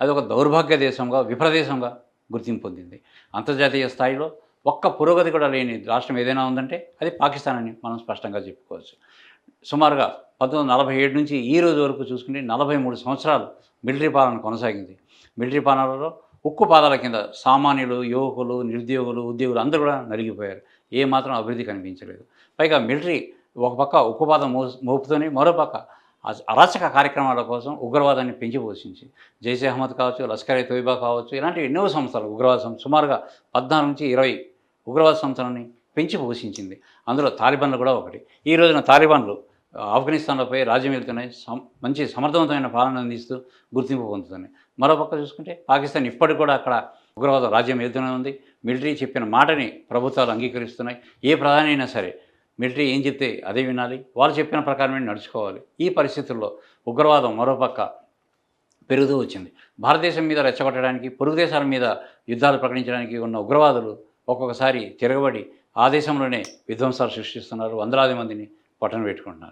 అది ఒక దౌర్భాగ్య దేశంగా విప్రదేశంగా గుర్తింపు పొందింది. అంతర్జాతీయ స్థాయిలో ఒక్క పురోగతి కూడా లేని రాష్ట్రం ఏదైనా ఉందంటే అది పాకిస్తాన్ అని మనం స్పష్టంగా చెప్పుకోవచ్చు. సుమారుగా పంతొమ్మిది నలభై ఏడు నుంచి ఈ రోజు వరకు చూసుకుంటే నలభై మూడు సంవత్సరాలు మిలిటరీ పాలన కొనసాగింది. మిలిటరీ పాలనలో ఉక్కు పాదాల కింద సామాన్యులు యువకులు నిరుద్యోగులు ఉద్యోగులు అందరూ కూడా నలిగిపోయారు. ఏమాత్రం అభివృద్ధి కనిపించలేదు. పైగా మిలిటరీ ఒక పక్క ఉక్కుపాదం మో మోపుతూనే మరో పక్క అరాచక కార్యక్రమాల కోసం ఉగ్రవాదాన్ని పెంచి పోషించి జైషే అహ్మద్ కావచ్చు లష్కర్ ఏ తోయిబా కావచ్చు ఇలాంటి ఎన్నో సంస్థలు ఉగ్రవాద సంస్థ సుమారుగా పద్నాలుగు నుంచి ఇరవై ఉగ్రవాద సంస్థలని పెంచి పోషించింది. అందులో తాలిబాన్లు కూడా ఒకటి. ఈ రోజున తాలిబాన్లు ఆఫ్ఘనిస్తాన్లపై రాజ్యం వెళ్తున్నాయి సం- మంచి సమర్థవంతమైన పాలన అందిస్తూ గుర్తింపు పొందుతున్నాయి. మరోపక్క చూసుకుంటే పాకిస్తాన్ ఇప్పటికి కూడా అక్కడ ఉగ్రవాద రాజ్యం వెళ్తూనే ఉంది. మిలిటరీ చెప్పిన మాటని ప్రభుత్వాలు అంగీకరిస్తున్నాయి. ఏ ప్రధానైనా సరే మిలిటరీ ఏం చెప్తే అదే వినాలి. వాళ్ళు చెప్పిన ప్రకారమే నడుచుకోవాలి. ఈ పరిస్థితుల్లో ఉగ్రవాదం మరోపక్క పెరుగుతూ వచ్చింది. భారతదేశం మీద రెచ్చగొట్టడానికి పొరుగు దేశాల మీద యుద్ధాలు ప్రకటించడానికి ఉన్న ఉగ్రవాదులు ఒక్కొక్కసారి తిరగబడి ఆ దేశంలోనే విధ్వంసాలు సృష్టిస్తున్నారు. వందలాది మందిని పట్టణ పెట్టుకుంటున్నారు.